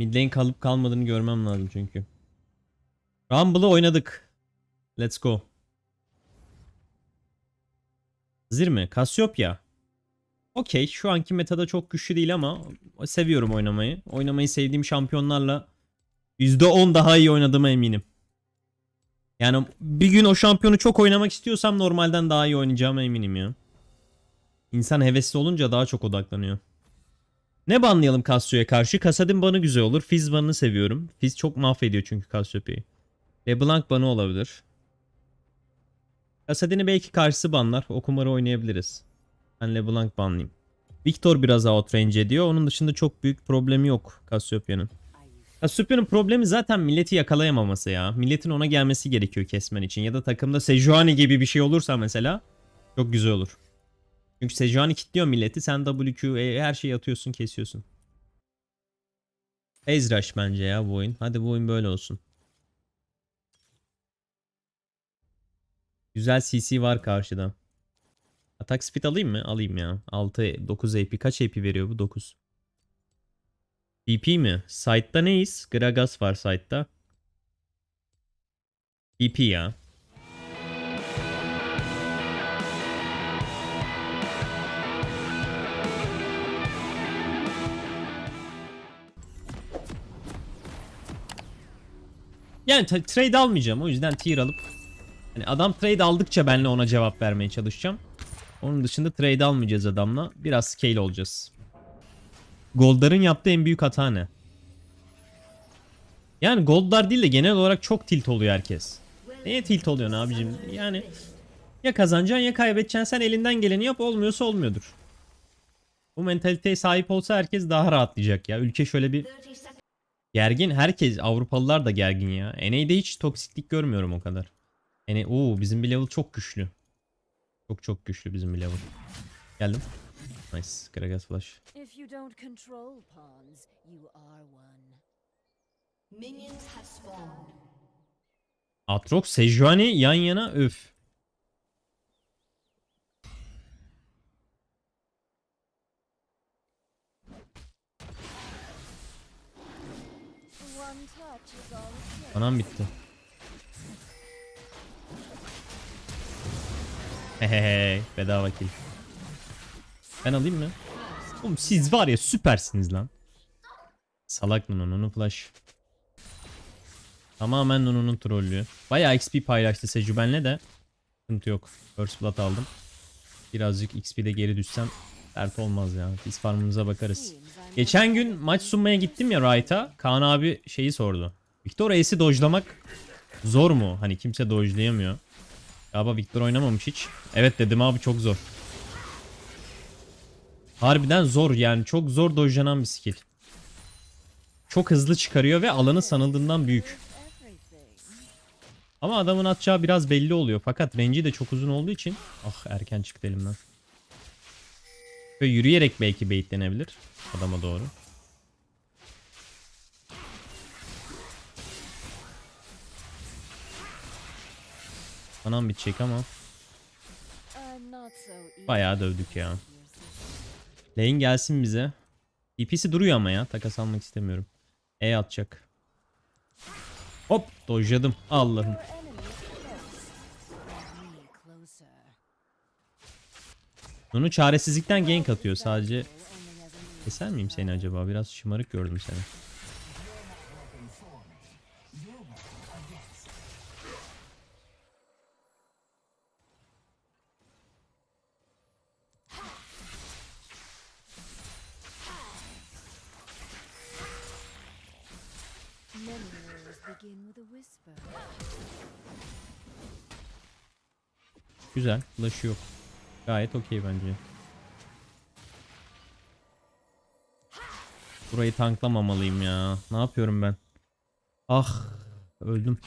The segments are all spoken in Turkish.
Mid kalıp kalmadığını görmem lazım çünkü. Rumble'ı oynadık. Let's go. Hazır mı? Cassiopeia. Okey. Şu anki metada çok güçlü değil ama seviyorum oynamayı. Oynamayı sevdiğim şampiyonlarla %10 daha iyi oynadığıma eminim. Yani bir gün o şampiyonu çok oynamak istiyorsam normalden daha iyi oynayacağıma eminim ya. İnsan hevesli olunca daha çok odaklanıyor. Ne banlayalım Cassio'ya karşı? Kasadin banı güzel olur. Fizz banını seviyorum. Fizz çok mahvediyor çünkü Cassiopeia'yı. LeBlanc banı olabilir. Kasadin'i belki karşısı banlar. O kumarı oynayabiliriz. Ben LeBlanc banlayayım. Victor biraz outrange ediyor. Onun dışında çok büyük problemi yok Cassiopeia'nın. Cassiopeia'nın problemi zaten milleti yakalayamaması ya. Milletin ona gelmesi gerekiyor kesmen için. Ya da takımda Sejuani gibi bir şey olursa mesela çok güzel olur. Çünkü Sejuani kilitliyor milleti. Sen WQ e, her şeyi atıyorsun kesiyorsun. Rush bence ya bu oyun. Hadi bu oyun böyle olsun. Güzel CC var karşıda. Atak speed alayım mı? Alayım ya. 6 9 AP kaç AP veriyor bu? 9. PP mi? Site'da neyiz? Gragas var site'da. PP ya. Yani trade almayacağım. O yüzden tier alıp hani adam trade aldıkça benle ona cevap vermeye çalışacağım. Onun dışında trade almayacağız adamla. Biraz scale olacağız. Goldar'ın yaptığı en büyük hata ne? Yani Goldar değil de genel olarak çok tilt oluyor herkes. Neye tilt oluyorsun abicim? Yani ya kazanacaksın ya kaybedeceksin. Sen elinden geleni yap olmuyorsa olmuyordur. Bu mentaliteye sahip olsa herkes daha rahatlayacak ya. Ülke şöyle bir gergin. Herkes Avrupalılar da gergin ya. NA'de hiç toksiklik görmüyorum o kadar. NA, oo bizim bir level çok güçlü. Çok çok güçlü bizim bir level. Geldim. Nice. Gragas flash. If you don't control pawns, you are one. Minions have spawned. Atrox, Sejuani yan yana öf. Anam bitti. Hehehe bedava kill. Ben alayım mı? Oğlum siz var ya süpersiniz lan. Salak Nunu'nun flash. Tamamen Nunu'nun trollüyor. Bayağı XP paylaştı Seju benle de. Sıkıntı yok. First blood aldım. Birazcık XP'de geri düşsem dert olmaz ya. Biz farmımıza bakarız. Geçen gün maç sunmaya gittim ya Wright'a. Kaan abi şeyi sordu. Victor Ace'i dojlamak zor mu? Hani kimse dojlayamıyor. Galiba Victor oynamamış hiç. Evet dedim abi çok zor. Harbiden zor yani çok zor dojlanan bir skill. Çok hızlı çıkarıyor ve alanı sanıldığından büyük. Ama adamın atacağı biraz belli oluyor. Fakat range'i de çok uzun olduğu için. Ah erken çıktı elimden. Böyle yürüyerek belki baitlenebilir adama doğru. Anam bitecek ama bayağı dövdük ya. Lane gelsin bize. DP'si duruyor ama ya. Takas almak istemiyorum. E atacak. Hop dojladım. Allah'ım. Nunu çaresizlikten gank atıyor sadece. Keser miyim seni acaba? Biraz şımarık gördüm seni. Güzel. Flash'ı yok. Gayet okey bence. Burayı tanklamamalıyım ya. Ne yapıyorum ben? Ah. Öldüm.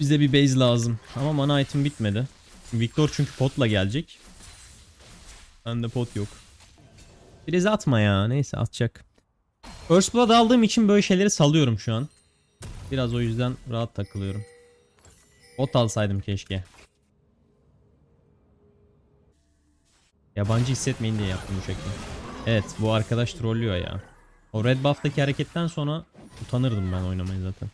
Bize bir base lazım. Ama mana item bitmedi. Victor çünkü potla gelecek. Bende pot yok. Biraz atma ya. Neyse atacak. First Blood aldığım için böyle şeyleri salıyorum şu an. Biraz o yüzden rahat takılıyorum. Bot alsaydım keşke. Yabancı hissetmeyin diye yaptım bu şekilde. Evet bu arkadaş trollüyor ya. O red buff'taki hareketten sonra utanırdım ben oynamayı zaten.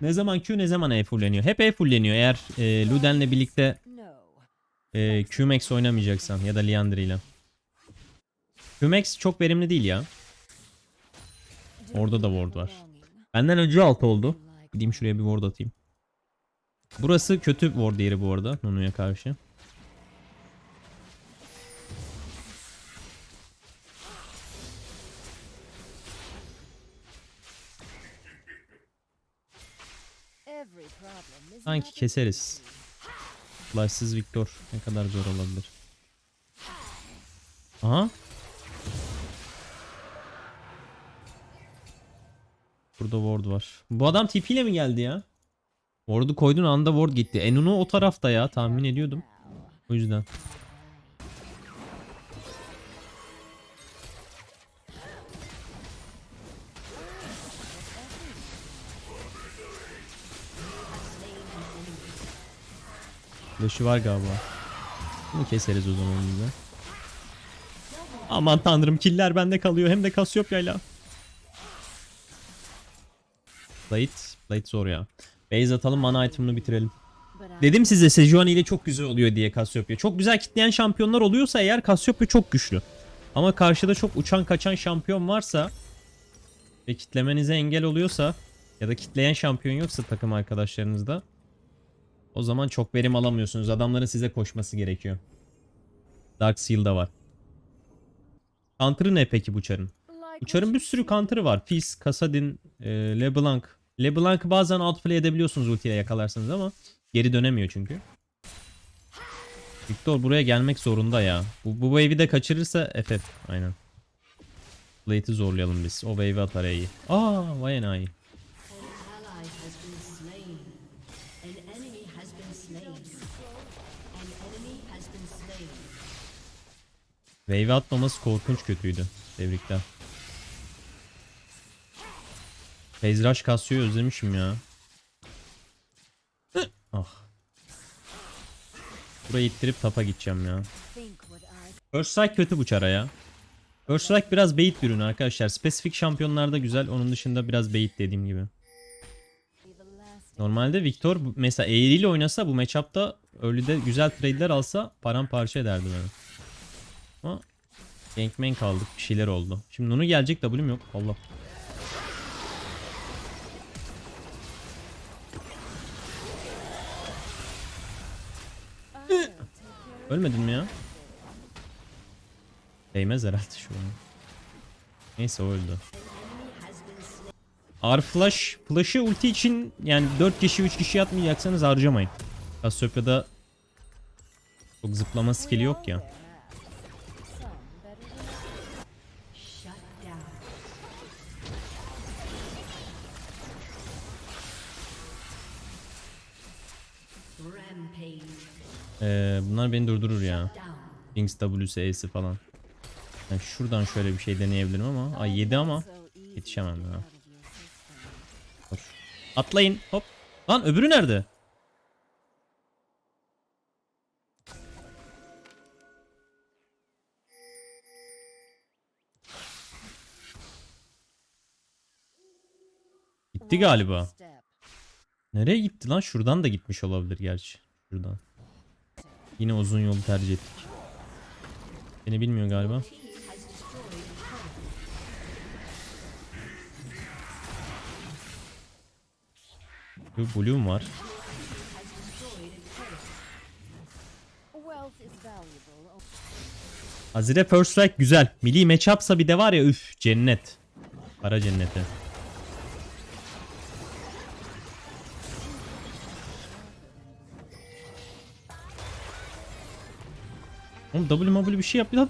Ne zaman Q ne zaman E fulleniyor. Hep E fulleniyor eğer e, Luden'le birlikte e, Q-Max oynamayacaksan ya da Liandry ile. Q-Max çok verimli değil ya. Orada da ward var. Benden önce 6 oldu. Gideyim şuraya bir ward atayım. Burası kötü ward yeri bu arada Nunu'ya karşı. Sanki keseriz. Flashsız Victor ne kadar zor olabilir. Aha. Burada ward var. Bu adam TP ile mi geldi ya? Ward'u koydun anda ward gitti. Enunu o tarafta ya tahmin ediyordum. O yüzden. Flash'ı var galiba. Bunu keseriz o zaman biz de. Aman tanrım killer bende kalıyor hem de Cassiopea'yla. Plate, plate zor ya. Base atalım mana item'ını bitirelim. Dedim size Sejuani ile çok güzel oluyor diye Cassiopeia. Çok güzel kitleyen şampiyonlar oluyorsa eğer Cassiopeia çok güçlü. Ama karşıda çok uçan kaçan şampiyon varsa ve kitlemenize engel oluyorsa ya da kitleyen şampiyon yoksa takım arkadaşlarınızda o zaman çok verim alamıyorsunuz. Adamların size koşması gerekiyor. Dark Seal da var. Counter'ı ne peki bu çarın? Uçarın bir sürü counter'ı var. Fizz, Kassadin, e, LeBlanc. LeBlanc'ı bazen outplay edebiliyorsunuz ultiyle yakalarsanız ama geri dönemiyor çünkü. Victor buraya gelmek zorunda ya. Bu, bu wave'i de kaçırırsa FF. Aynen. Plate'i zorlayalım biz. O wave'i atar iyi. Aa vay enayi. Wave'i atmaması korkunç kötüydü. Tebrikler. Rush kasıyor özlemişim ya. Ah. Burayı ittirip tapa gideceğim ya. First kötü bu çara ya. First biraz bait bir ürün arkadaşlar. Spesifik şampiyonlarda güzel. Onun dışında biraz bait dediğim gibi. Normalde Victor mesela eğriyle oynasa bu matchup'ta early'de güzel trade'ler alsa paramparça ederdi beni. Ama Gankman kaldık. Bir şeyler oldu. Şimdi Nunu gelecek W'm yok. Allah. Ölmedin mi ya? Değmez herhalde şu an. Neyse öldü. R flash, flash'ı ulti için yani 4 kişi 3 kişi atmayacaksanız harcamayın. Cassiopeia'da çok zıplama skill'i yok ya. Ee, bunlar beni durdurur ya. Kings W'si E'si falan. Yani şuradan şöyle bir şey deneyebilirim ama. Ay 7 ama. Yetişemem ya. Dur. Atlayın. Hop. Lan öbürü nerede? Gitti galiba. Nereye gitti lan? Şuradan da gitmiş olabilir gerçi. Şuradan. Yine uzun yolu tercih ettik. Beni bilmiyor galiba. Bir Bloom var. Azire First Strike güzel. Milli matchupsa bir de var ya üf cennet. Para cenneti. Oğlum W mobile bir şey yap. yap.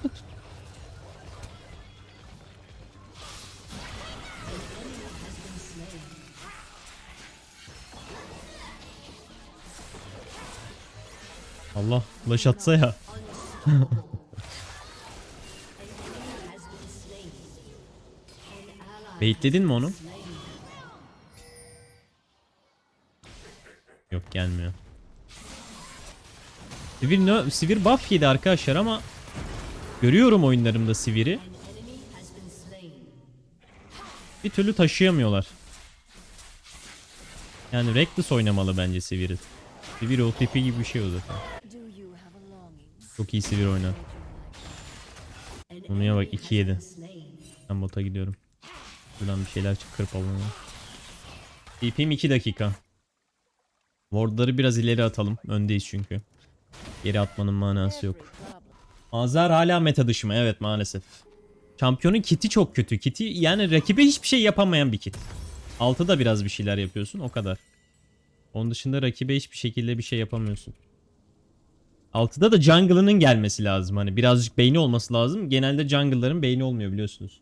Allah flash atsa ya. Baitledin mi onu? Yok gelmiyor. Sivir, no, Sivir buff yedi arkadaşlar ama Görüyorum oyunlarımda Sivir'i. Bir türlü taşıyamıyorlar. Yani Reckless oynamalı bence Sivir'i. Sivir OTP gibi bir şey o zaten. Çok iyi Sivir oynar. Konuya bak, enemy has 2-7. been slain. Ben bota gidiyorum. Buradan bir şeyler çık kırpalım. TP'm 2 dakika. Wardları biraz ileri atalım. Öndeyiz çünkü. Geri atmanın manası yok. Azar hala meta dışı mı? Evet maalesef. Şampiyonun kiti çok kötü. Kiti yani rakibe hiçbir şey yapamayan bir kit. Altıda biraz bir şeyler yapıyorsun o kadar. Onun dışında rakibe hiçbir şekilde bir şey yapamıyorsun. Altıda da jungle'ının gelmesi lazım. Hani birazcık beyni olması lazım. Genelde jungle'ların beyni olmuyor biliyorsunuz.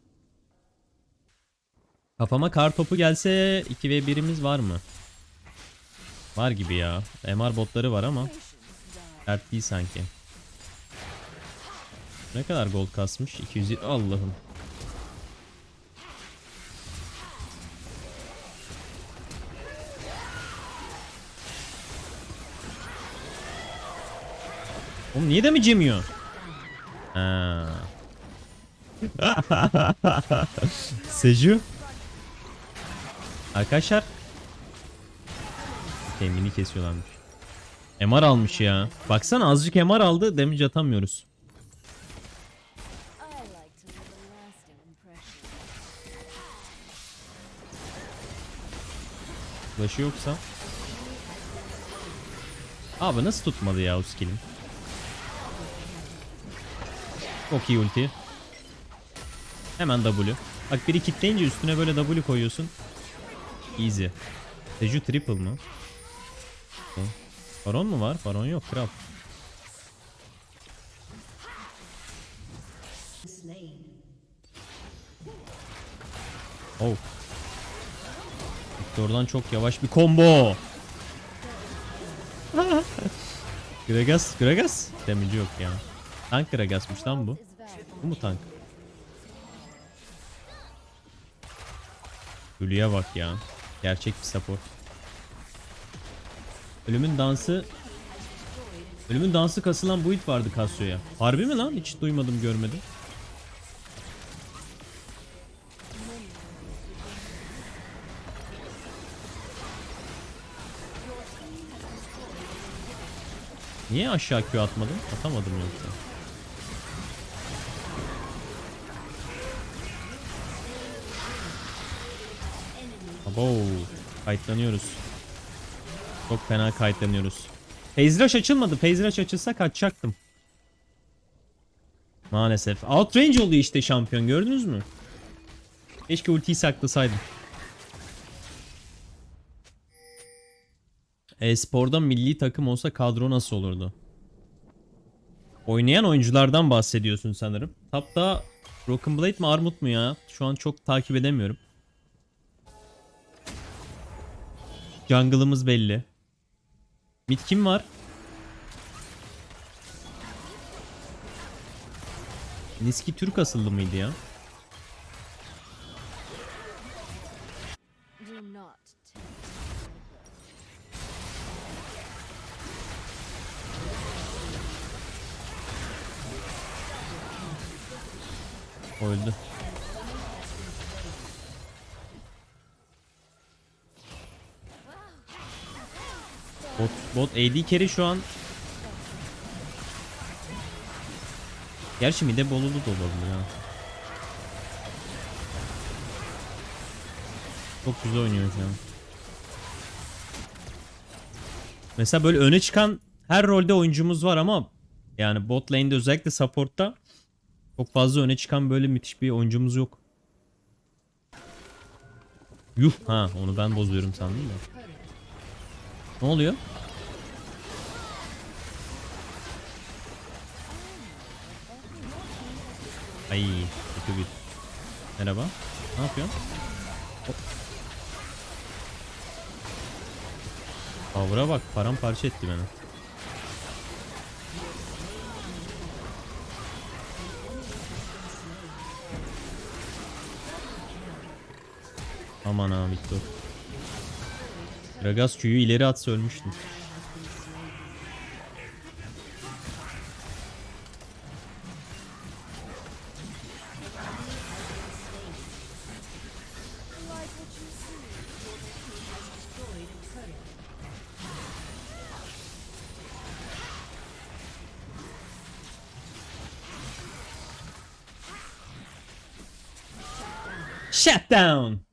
Kafama kar topu gelse 2v1'imiz var mı? Var gibi ya. MR botları var ama. Dert değil sanki. Ne kadar gold kasmış? 200 Allah'ım. Oğlum niye cemiyor? Ha. Seju. Arkadaşlar. Kendini kesiyorlarmış. MR almış ya. Baksana azıcık MR aldı damage atamıyoruz. Flash'ı yoksa. Abi nasıl tutmadı ya o skill'im? Çok iyi ulti. Hemen W. Bak biri kitleyince üstüne böyle W koyuyorsun. Easy. Seju triple mı? Okay. Baron mu var? Baron yok kral. Oh. Victor'dan çok yavaş bir combo. Gragas, Gragas. Damage'i yok ya. Tank Gragas'mış lan bu. Bu mu tank? Hülya bak ya. Gerçek bir support. Ölümün dansı Ölümün dansı kasılan build vardı Casio'ya. Harbi mi lan? Hiç duymadım görmedim. Niye aşağı Q atmadım? Atamadım yoksa. Abo, kayıtlanıyoruz. Çok fena kayıtlanıyoruz. Rush açılmadı. Rush açılsa kaçacaktım. Maalesef. Outrange oluyor işte şampiyon gördünüz mü? Keşke ultiyi saklasaydım. E-sporda milli takım olsa kadro nasıl olurdu? Oynayan oyunculardan bahsediyorsun sanırım. Tapta Broken Blade mi Armut mu ya? Şu an çok takip edemiyorum. Jungle'ımız belli. Mid kim var? Niski Türk asıllı mıydı ya? Öldü. AD carry şu an Gerçi mide bolulu da olabilir ha. Çok güzel oynuyor şu an. Mesela böyle öne çıkan her rolde oyuncumuz var ama yani bot lane'de özellikle support'ta çok fazla öne çıkan böyle müthiş bir oyuncumuz yok. Yuh ha onu ben bozuyorum sandım da. Ne oluyor? Ay kötü bir. Merhaba. Ne yapıyorsun? Hop. Power'a bak paramparça etti beni. Aman ha Victor. Gragas Q'yu ileri atsa ölmüştüm. Shut down.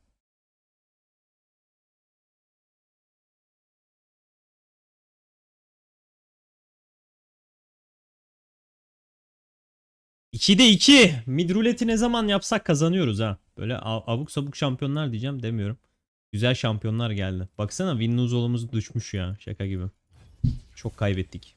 İkide iki. Mid ruleti ne zaman yapsak kazanıyoruz ha. Böyle a- abuk sabuk şampiyonlar diyeceğim demiyorum. Güzel şampiyonlar geldi. Baksana Winnusolumuz düşmüş ya. Şaka gibi. Çok kaybettik.